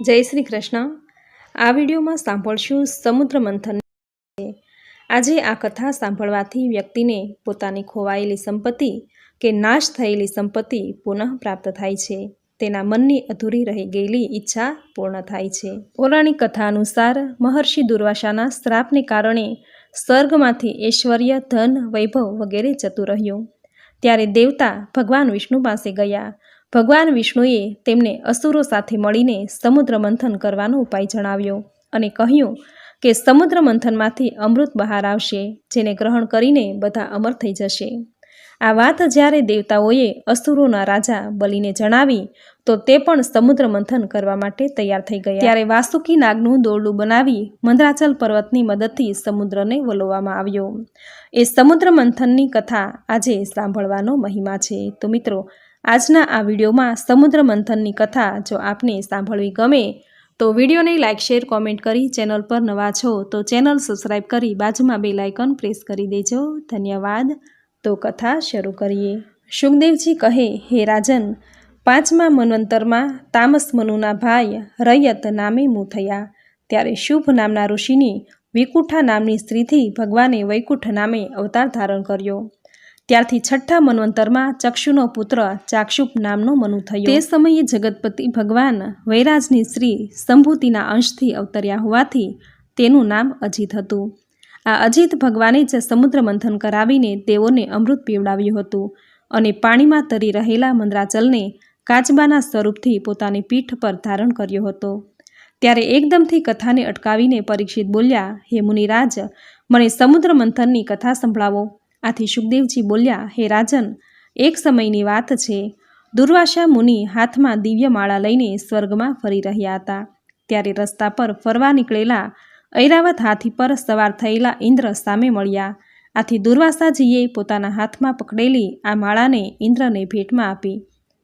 જય શ્રી કૃષ્ણ. આ વિડીયોમાં સાંભળશું સમુદ્ર મંથન આજે આ કથા સાંભળવાથી વ્યક્તિને પોતાની ખોવાયેલી સંપત્તિ કે નાશ થયેલી સંપત્તિ પુનઃ પ્રાપ્ત થાય છે. તેના મનની અધૂરી રહી ગયેલી ઈચ્છા પૂર્ણ થાય છે. પૌરાણિક કથા અનુસાર મહર્ષિ દુર્વાસાના શ્રાપને કારણે સ્વર્ગમાંથી ઐશ્વર્ય, ધન, વૈભવ વગેરે જતું રહ્યું. ત્યારે દેવતા ભગવાન વિષ્ણુ પાસે ગયા. ભગવાન વિષ્ણુએ તેમને અસુરો સાથે મળીને સમુદ્ર મંથન કરવાનો ઉપાય જણાવ્યો અને કહ્યું કે સમુદ્ર મંથનમાંથી અમૃત બહાર આવશે, જેને ગ્રહણ કરીને બધા અમર થઈ જશે. આ વાત જ્યારે દેવતાઓએ અસુરોના રાજા બલીને જણાવી, તો તે પણ સમુદ્ર મંથન કરવા માટે તૈયાર થઈ ગયા. ત્યારે વાસુકી નાગનું દોરડું બનાવી મંદરાચલ પર્વતની મદદથી સમુદ્રને વલોવામાં આવ્યો. એ સમુદ્ર મંથનની કથા આજે સાંભળવાનો મહિમા છે. તો મિત્રો આજના આ વિડીયોમાં સમુદ્ર મંથનની કથા જો આપને સાંભળવી ગમે, તો વિડીયોને લાઇક શેર, કોમેન્ટ કરી ચેનલ પર નવા છો, તો ચેનલ સબસ્ક્રાઈબ કરી બાજુમાં બે લાઇકન પ્રેસ કરી દેજો. ધન્યવાદ. તો કથા શરૂ કરીએ. સુખદેવજી કહે, હે રાજન, પાંચમા મન્વંતરમાં તામસ મનુના ભાઈ રૈયત નામે મું થયા. ત્યારે શુભ નામના ઋષિની વિકુઠા નામની સ્ત્રીથી ભગવાને વૈકુંઠ નામે અવતાર ધારણ કર્યો. ત્યારથી છઠ્ઠા મન્વંતરમાં ચક્ષુનો પુત્ર ચાક્ષુપ નામનો મનુ થયો. તે સમયે જગતપતિ ભગવાન વૈરાજની શ્રી સંભૂતિના અંશથી અવતર્યા હોવાથી તેનું નામ અજીત હતું. આ અજીત ભગવાને જ સમુદ્ર મંથન કરાવીને તેઓને અમૃત પીવડાવ્યું હતું અને પાણીમાં તરી રહેલા મંદરાચલને કાચબાના સ્વરૂપથી પોતાની પીઠ પર ધારણ કર્યો હતો. ત્યારે એકદમથી કથાને અટકાવીને પરીક્ષિત બોલ્યા, હે મુનિરાજ, મને સમુદ્ર મંથનની કથા સંભળાવો. આથી સુખદેવજી બોલ્યા, હે રાજન, એક સમયની વાત છે. દુર્વાસા મુનિ હાથમાં દિવ્ય માળા લઈને સ્વર્ગમાં ફરી રહ્યા હતા. ત્યારે રસ્તા પર ફરવા નીકળેલા ઐરાવત હાથી પર સવાર થયેલા ઇન્દ્ર સામે મળ્યા. આથી દુર્વાસાજીએ પોતાના હાથમાં પકડેલી આ માળાને ઇન્દ્રને ભેટમાં આપી.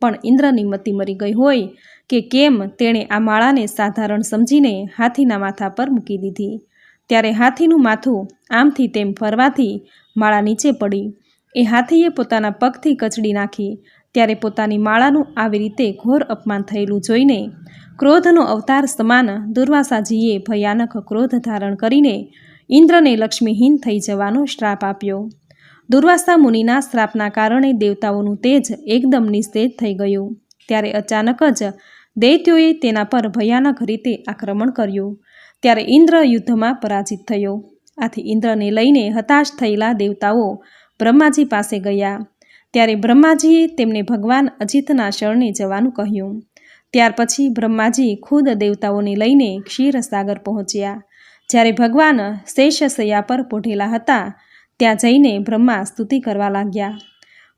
પણ ઇન્દ્રની મતિ મરી ગઈ હોય કે કેમ તેણે આ માળાને સાધારણ સમજીને હાથીના માથા પર મૂકી દીધી. ત્યારે હાથીનું માથું આમથી તેમ ફરવાથી માળા નીચે પડી. એ હાથીએ પોતાના પગથી કચડી નાખી. ત્યારે પોતાની માળાનું આવી રીતે ઘોર અપમાન થયેલું જોઈને ક્રોધનો અવતાર સમાન દુર્વાસાજીએ ભયાનક ક્રોધ ધારણ કરીને ઇન્દ્રને લક્ષ્મીહીન થઈ જવાનો શ્રાપ આપ્યો. દુર્વાસા મુનિના શ્રાપના કારણે દેવતાઓનું તેજ એકદમ નિસ્તેજ થઈ ગયું. ત્યારે અચાનક જ દૈત્યોએ તેના પર ભયાનક રીતે આક્રમણ કર્યું. ત્યારે ઇન્દ્ર યુદ્ધમાં પરાજિત થયો. આથી ઇન્દ્રને લઈને હતાશ થયેલા દેવતાઓ બ્રહ્માજી પાસે ગયા. ત્યારે બ્રહ્માજીએ તેમને ભગવાન અજીતના શરણે જવાનું કહ્યું. ત્યાર પછી બ્રહ્માજી ખુદ દેવતાઓને લઈને ક્ષીરસાગર પહોંચ્યા. જ્યારે ભગવાન શેષસૈયા પર પોઢેલા હતા, ત્યાં જઈને બ્રહ્મા સ્તુતિ કરવા લાગ્યા.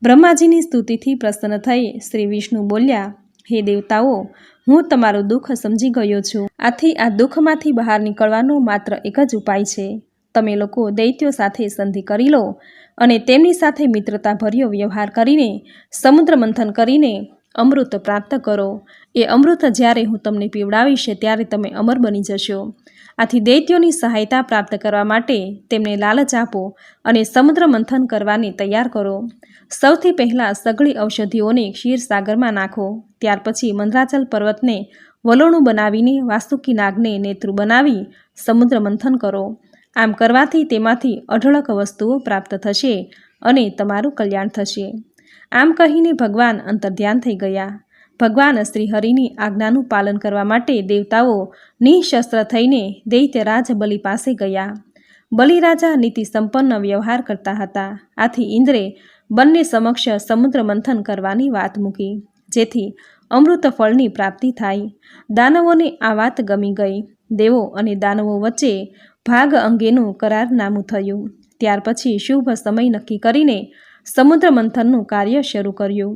બ્રહ્માજીની સ્તુતિથી પ્રસન્ન થઈ શ્રી વિષ્ણુ બોલ્યા, હે દેવતાઓ, હું તમારું દુઃખ સમજી ગયો છું. આથી આ દુઃખમાંથી બહાર નીકળવાનો માત્ર એક જ ઉપાય છે. તમે લોકો દૈત્યો સાથે સંધિ કરી લો અને તેમની સાથે મિત્રતાભર્યો વ્યવહાર કરીને, સમુદ્ર મંથન કરીને અમૃત પ્રાપ્ત કરો. એ અમૃત જ્યારે હું તમને પીવડાવીશ ત્યારે તમે અમર બની જશો. આથી દૈત્યોની સહાયતા પ્રાપ્ત કરવા માટે તેમને લાલચ આપો અને સમુદ્ર મંથન કરવાની તૈયાર કરો. સૌથી પહેલાં સઘળી ઔષધિઓને ક્ષીરસાગરમાં નાખો. ત્યાર પછી મંદરાચલ પર્વતને વલોણું બનાવીને વાસુકી નાગને નેતૃ બનાવી સમુદ્ર મંથન કરો. આમ કરવાથી તેમાંથી અઢળક વસ્તુઓ પ્રાપ્ત થશે અને તમારું કલ્યાણ થશે. આમ કહીને ભગવાન અંતર્ધ્યાન થઈ ગયા. ભગવાન શ્રીહરિની આજ્ઞાનું પાલન કરવા માટે દેવતાઓ નિઃશસ્ત્ર થઈને દૈત્યરાજ બલિ પાસે ગયા. બલિરાજા નીતિ સંપન્ન વ્યવહાર કરતા હતા. આથી ઇન્દ્રે બંને સમક્ષ સમુદ્ર મંથન કરવાની વાત મૂકી, જેથી અમૃત ફળની પ્રાપ્તિ થાય. દાનવોને આ વાત ગમી ગઈ. દેવો અને દાનવો વચ્ચે ભાગ અંગેનું કરારનામું થયું. ત્યાર પછી શુભ સમય નક્કી કરીને સમુદ્ર મંથનનું કાર્ય શરૂ કર્યું.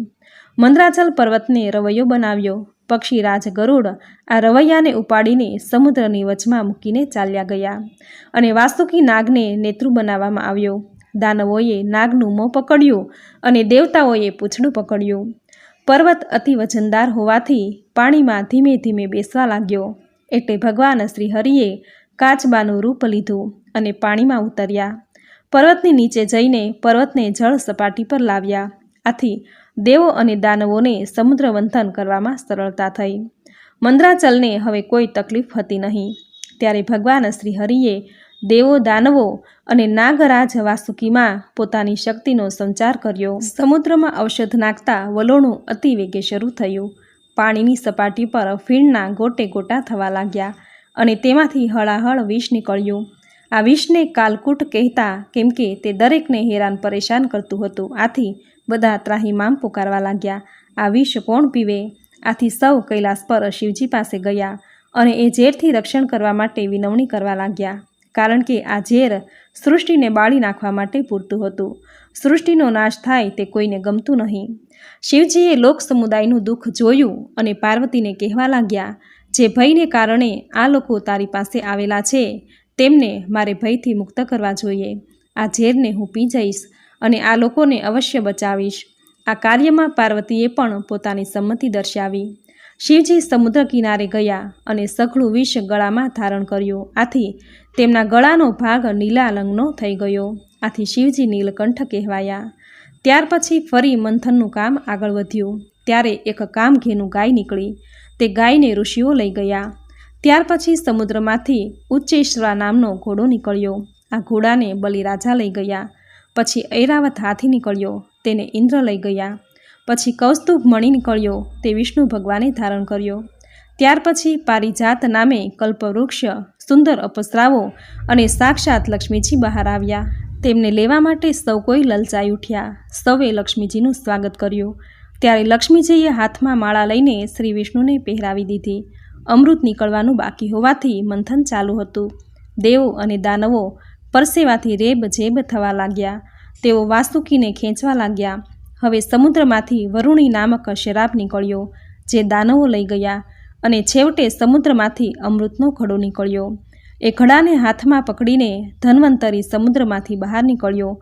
મંદરાચલ પર્વતને રવૈયો બનાવ્યો. પક્ષીરાજ ગરુડ આ રવૈયાને ઉપાડીને સમુદ્રની વચમાં મૂકીને ચાલ્યા ગયા અને વાસુકી નાગને નેતૃ બનાવવામાં આવ્યો. દાનવોએ નાગનું મોં પકડ્યું અને દેવતાઓએ પૂછડું પકડ્યું. પર્વત અતિ વજનદાર હોવાથી પાણીમાં ધીમે ધીમે બેસવા લાગ્યો. એટલે ભગવાન શ્રી હરિએ કાચબાનું રૂપ લીધું અને પાણીમાં ઉતર્યા. પર્વતની નીચે જઈને પર્વતને જળ સપાટી પર લાવ્યા. આથી દેવો અને દાનવોને સમુદ્ર મંથન કરવામાં સરળતા થઈ. મંદ્રાચલને હવે કોઈ તકલીફ હતી નહીં. ત્યારે ભગવાન શ્રી હરિએ દેવો, દાનવો અને નાગરાજ વાસુકીમાં પોતાની શક્તિનો સંચાર કર્યો. સમુદ્રમાં ઔષધ નાખતા વલોણું અતિવેગે શરૂ થયું. પાણીની સપાટી પર ફીણના ગોટે ગોટા થવા લાગ્યા. અને તેમાંથી હળાહળ વિષ નીકળ્યું. આ વિષને કાલકૂટ કહેતા કેમ કે તે દરેકને હેરાન પરેશાન કરતું હતું. આથી બધા ત્રાહીમામ પુકારવા લાગ્યા. આ વિષ કોણ પીવે? આથી સૌ કૈલાસ પર શિવજી પાસે ગયા અને એ ઝેરથી રક્ષણ કરવા માટે વિનવણી કરવા લાગ્યા. કારણ કે આ ઝેર સૃષ્ટિને બાળી નાખવા માટે પૂરતું હતું. સૃષ્ટિનો નાશ થાય તે કોઈને ગમતું નહીં. શિવજીએ લોક સમુદાયનું દુઃખ જોયું અને પાર્વતીને કહેવા લાગ્યા જે ભયને કારણે આ લોકો તારી પાસે આવેલા છે, તેમને મારે ભયથી મુક્ત કરવા જોઈએ. આ ઝેરને હું પી જઈશ અને આ લોકોને અવશ્ય બચાવીશ. આ કાર્યમાં પાર્વતીએ પણ પોતાની સંમતિ દર્શાવી. શિવજી સમુદ્ર કિનારે ગયા અને સઘળું વિષ ગળામાં ધારણ કર્યું. આથી તેમના ગળાનો ભાગ નીલા રંગનો થઈ ગયો. આથી શિવજી નીલકંઠ કહેવાયા. ત્યાર પછી ફરી મંથનનું કામ આગળ વધ્યું. ત્યારે એક કામઘેનું ગાય નીકળી. તે ગાયને ઋષિઓ લઈ ગયા. ત્યાર પછી સમુદ્રમાંથી ઉચ્ચેશ્વરા નામનો ઘોડો નીકળ્યો. આ ઘોડાને બલિરાજા લઈ ગયા. પછી ઐરાવત હાથી નીકળ્યો. તેને ઇન્દ્ર લઈ ગયા. પછી કૌસ્તુભ મણી નીકળ્યો. તે વિષ્ણુ ભગવાને ધારણ કર્યો. ત્યાર પછી પારિજાત નામે કલ્પવૃક્ષ, સુંદર અપસરાઓ અને સાક્ષાત લક્ષ્મીજી બહાર આવ્યા. તેમને લેવા માટે સૌ કોઈ લલચાઈ ઉઠ્યા. સૌએ લક્ષ્મીજીનું સ્વાગત કર્યું. ત્યારે લક્ષ્મીજીએ હાથમાં માળા લઈને શ્રી વિષ્ણુને પહેરાવી દીધી. અમૃત નીકળવાનું બાકી હોવાથી મંથન ચાલુ હતું. દેવો અને દાનવો પરસેવાથી રેબ જેબ થવા લાગ્યા. તેઓ વાસુકીને ખેંચવા લાગ્યા. હવે સમુદ્રમાંથી વરુણી નામક શરાબ નીકળ્યો, જે દાનવો લઈ ગયા અને છેવટે સમુદ્રમાંથી અમૃતનો ઘડો નીકળ્યો. એ ઘડાને હાથમાં પકડીને ધન્વંતરી સમુદ્રમાંથી બહાર નીકળ્યો.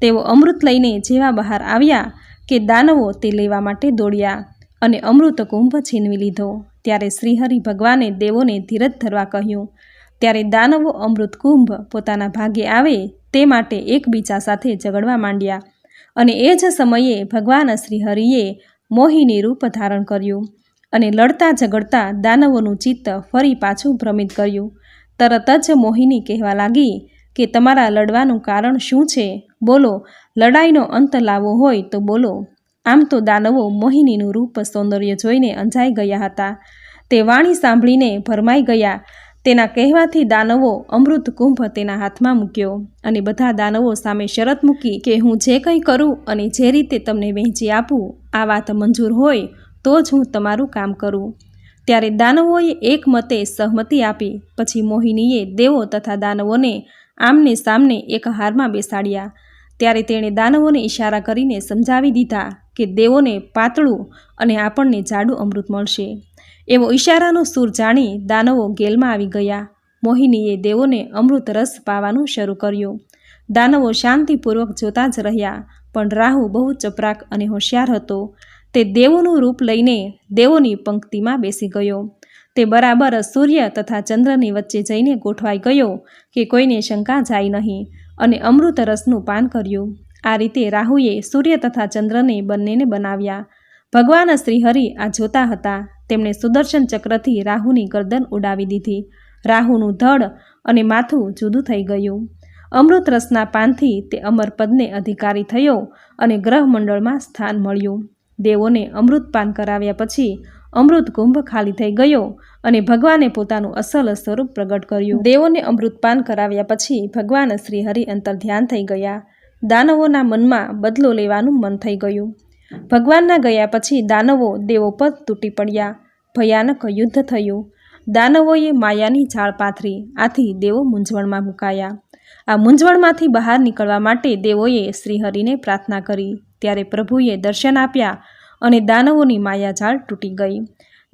તેઓ અમૃત લઈને જેવા બહાર આવ્યા કે દાનવો તે લેવા માટે દોડ્યા અને અમૃત કુંભ છીનવી લીધો. ત્યારે શ્રીહરિ ભગવાને દેવોને ધીરજ ધરવા કહ્યું, ત્યારે દાનવો અમૃત કુંભ પોતાના ભાગે આવે તે માટે એકબીજા સાથે ઝઘડવા માંડ્યા અને એ જ સમયે ભગવાન શ્રીહરિએ મોહિની રૂપ ધારણ કર્યું અને લડતા ઝઘડતા દાનવોનું ચિત્ત ફરી પાછું ભ્રમિત કર્યું. તરત જ મોહિની કહેવા લાગી કે તમારા લડવાનું કારણ શું છે? બોલો, લડાઈનો અંત લાવવો હોય તો બોલો. આમ તો દાનવો મોહિનીનું રૂપ સૌંદર્ય જોઈને અંજાઈ ગયા હતા. તે વાણી સાંભળીને ભરમાઈ ગયા. તેના કહેવાથી દાનવો અમૃત કુંભ તેના હાથમાં મૂક્યો અને બધા દાનવો સામે શરત મૂકી કે હું જે કંઈ કરું અને જે રીતે તમને વહેંચી આપું, આ વાત મંજૂર હોય તો જ હું તમારું કામ કરું. ત્યારે દાનવોએ એક મતે સહમતિ આપી, પછી મોહિનીએ દેવો તથા દાનવોને આમને સામને એક હારમાં બેસાડ્યા. ત્યારે તેણે દાનવોને ઈશારા કરીને સમજાવી દીધા કે દેવોને પાતળું અને આપણને જાડું અમૃત મળશે. એવો ઇશારાનો સૂર જાણી દાનવો ગેલમાં આવી ગયા. મોહિનીએ દેવોને અમૃત રસ પાવાનું શરૂ કર્યું. દાનવો શાંતિપૂર્વક જોતા જ રહ્યા, પણ રાહુ બહુ ચપરાક અને હોશિયાર હતો. તે દેવોનું રૂપ લઈને દેવોની પંક્તિમાં બેસી ગયો. તે બરાબર સૂર્ય તથા ચંદ્રની વચ્ચે જઈને ગોઠવાઈ ગયો કે કોઈને શંકા જાય નહીં. અને અમૃત રસનું પાન કર્યું. આ રીતે રાહુએ સૂર્ય તથા ચંદ્રને બંનેને બનાવ્યા. ભગવાન શ્રીહરિ આ જોતા હતા. તેમણે સુદર્શન ચક્રથી રાહુની ગરદન ઉડાવી દીધી. રાહુનું ધડ અને માથું જુદું થઈ ગયું. અમૃત રસના પાનથી તે અમરપદને અધિકારી થયો અને ગ્રહમંડળમાં સ્થાન મળ્યું. દેવોને અમૃત પાન કરાવ્યા પછી અમૃત કુંભ ખાલી થઈ ગયો અને ભગવાને પોતાનું અસલ સ્વરૂપ પ્રગટ કર્યું. દેવોને અમૃતપાન કરાવ્યા પછી ભગવાન શ્રી હરિ અંતર ધ્યાન થઈ ગયા. દાનવોના મનમાં બદલો લેવાનું મન થઈ ગયું. ભગવાનના ગયા પછી દાનવો દેવો પર તૂટી પડ્યા. ભયાનક યુદ્ધ થયું. દાનવોએ માયાની ઝાડ પાથરી, આથી દેવો મૂંઝવણમાં મુકાયા. આ મૂંઝવણમાંથી બહાર નીકળવા માટે દેવોએ શ્રીહરિને પ્રાર્થના કરી. ત્યારે પ્રભુએ દર્શન આપ્યા અને દાનવોની માયાજાળ તૂટી ગઈ.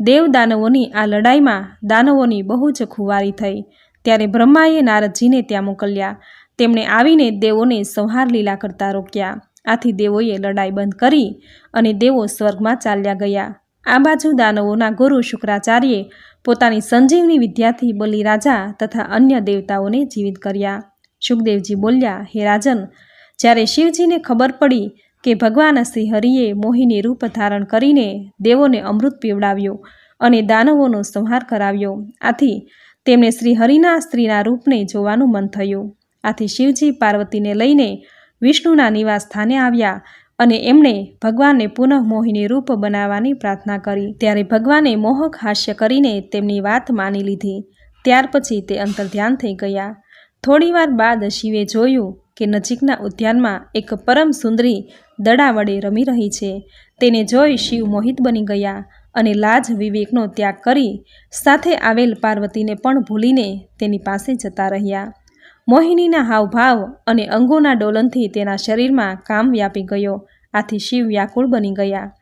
દેવ દાનવોની આ લડાઈમાં દાનવોની બહુ જ ખુવારી થઈ. ત્યારે બ્રહ્માએ નારદજીને ત્યાં મોકલ્યા. તેમણે આવીને દેવોને સંહાર લીલા કરતા રોક્યા. આથી દેવોએ લડાઈ બંધ કરી અને દેવો સ્વર્ગમાં ચાલ્યા ગયા. આ બાજુ દાનવોના ગુરુ શુક્રાચાર્યે પોતાની સંજીવની વિદ્યાથી બલિરાજા તથા અન્ય દેવતાઓને જીવિત કર્યા. સુખદેવજી બોલ્યા, હે રાજન, જ્યારે શિવજીને ખબર પડી કે ભગવાન શ્રી હરિએ મોહિની રૂપ ધારણ કરીને દેવોને અમૃત પીવડાવ્યો અને દાનવોનો સંહાર કરાવ્યો. આથી તેમને શ્રી હરિના સ્ત્રીના રૂપને જોવાનું મન થયું. આથી શિવજી પાર્વતીને લઈને વિષ્ણુના નિવાસ સ્થાને આવ્યા અને એમણે ભગવાનને પુનઃ મોહિની રૂપ બનાવવાની પ્રાર્થના કરી. ત્યારે ભગવાને મોહક હાસ્ય કરીને તેમની વાત માની લીધી. ત્યાર પછી તે અંતર્ધ્યાન થઈ ગયા. થોડીવાર બાદ શિવે જોયું કે નજીકના ઉદ્યાનમાં એક પરમ સુંદરી દડા વડે રમી રહી છે. તેને જોઈ શિવ મોહિત બની ગયા અને લાજ વિવેકનો ત્યાગ કરી સાથે આવેલ પાર્વતીને પણ ભૂલીને તેની પાસે જતા રહ્યા. મોહિનીના હાવભાવ અને અંગોના ડોલનથી તેના શરીરમાં કામ વ્યાપી ગયો. આથી શિવ વ્યાકુળ બની ગયા.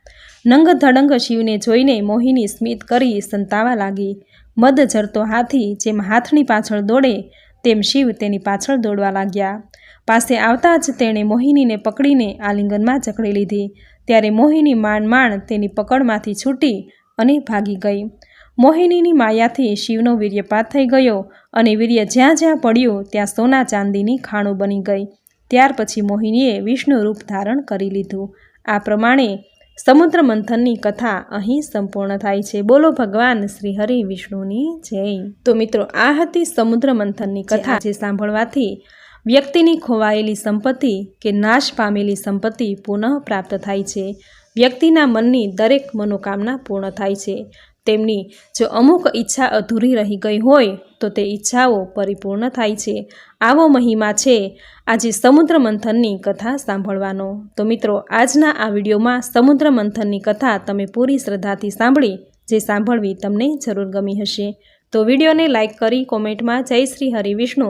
નંગ ધડંગ શિવને જોઈને મોહિની સ્મિત કરી સંતાવા લાગી. મદ જરતો હાથી જેમ હાથની પાછળ દોડે, તેમ શિવ તેની પાછળ દોડવા લાગ્યા. પાસે આવતા જ તેણે મોહિનીને પકડીને આલિંગનમાં જકડી લીધી. ત્યારે મોહિની માંડ માંડ તેની પકડમાંથી છૂટી અને ભાગી ગઈ. મોહિનીની માયાથી શિવનો વીર્યપાત થઈ ગયો અને વીર્ય જ્યાં જ્યાં પડ્યું ત્યાં સોના ચાંદીની ખાણું બની ગઈ. ત્યાર પછી મોહિનીએ વિષ્ણુ રૂપ ધારણ કરી લીધું. આ પ્રમાણે સમુદ્ર મંથનની કથા અહીં સંપૂર્ણ થાય છે. બોલો ભગવાન શ્રી હરિ વિષ્ણુની જય. તો મિત્રો, આ હતી સમુદ્ર મંથનની કથા. જે સાંભળવાથી વ્યક્તિની ખોવાયેલી સંપત્તિ કે નાશ પામેલી સંપત્તિ પુનઃ પ્રાપ્ત થાય છે. વ્યક્તિના મનની દરેક મનોકામના પૂર્ણ થાય છે. તેમની જો અમુક ઈચ્છા અધૂરી રહી ગઈ હોય, તો તે ઈચ્છાઓ પરિપૂર્ણ થાય છે. આવો મહિમા છે. આજે સમુદ્ર મંથનની કથા સાંભળવાનો. તો મિત્રો, આજના આ વિડીયોમાં સમુદ્ર મંથનની કથા તમે પૂરી શ્રદ્ધાથી સાંભળી, જે સાંભળવી તમને જરૂર ગમી હશે. તો વિડીયોને લાઇક કરી કોમેન્ટમાં જય શ્રી હરિ વિષ્ણુ